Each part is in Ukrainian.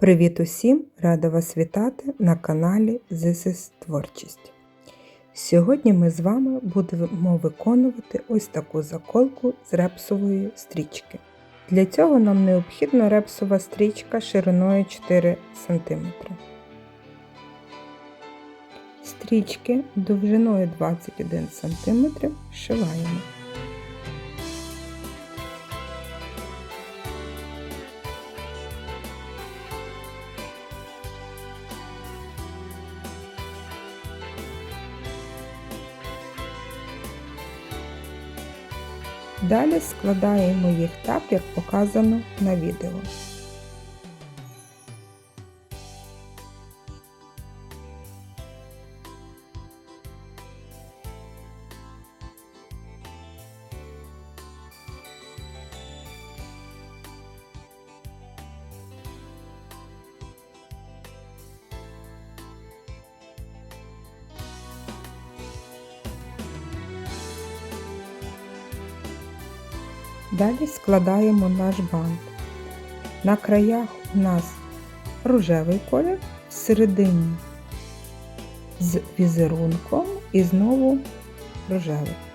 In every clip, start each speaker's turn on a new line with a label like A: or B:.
A: Привіт усім! Рада вас вітати на каналі is Творчість. Сьогодні ми з вами будемо виконувати ось таку заколку з репсової стрічки. Для цього нам необхідна репсова стрічка шириною 4 см. Стрічки довжиною 21 см шиваємо. Далі складаємо їх так, як показано на відео. Далі складаємо наш бант. На краях у нас рожевий колір, всередині з візерунком і знову рожевий.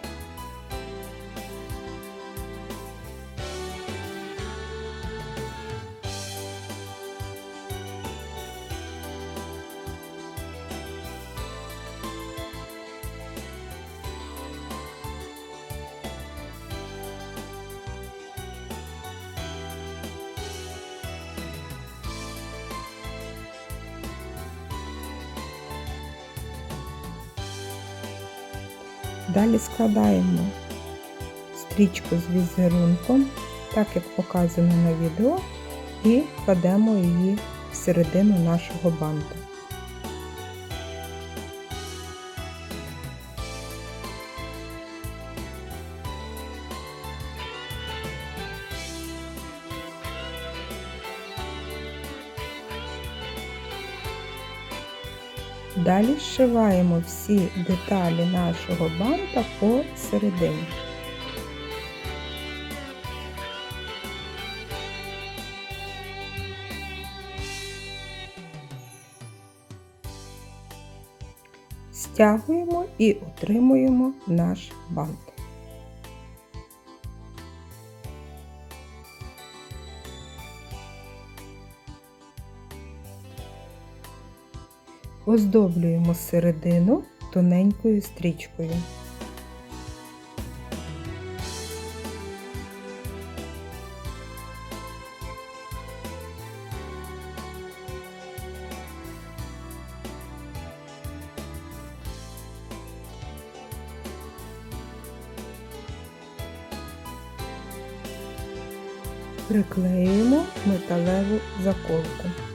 A: Далі складаємо стрічку з візерунком, так як показано на відео, і кладемо її всередину нашого банту. Далі зшиваємо всі деталі нашого банта по середині. Стягуємо і отримуємо наш бант. Оздоблюємо середину тоненькою стрічкою. Приклеюємо металеву заколку.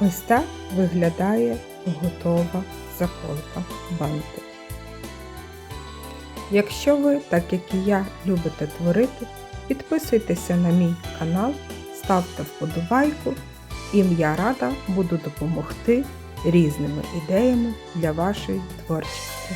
A: Ось так виглядає готова заколка банти. Якщо ви, так як і я, любите творити, підписуйтеся на мій канал, ставте вподобайку і я рада буду допомогти різними ідеями для вашої творчості.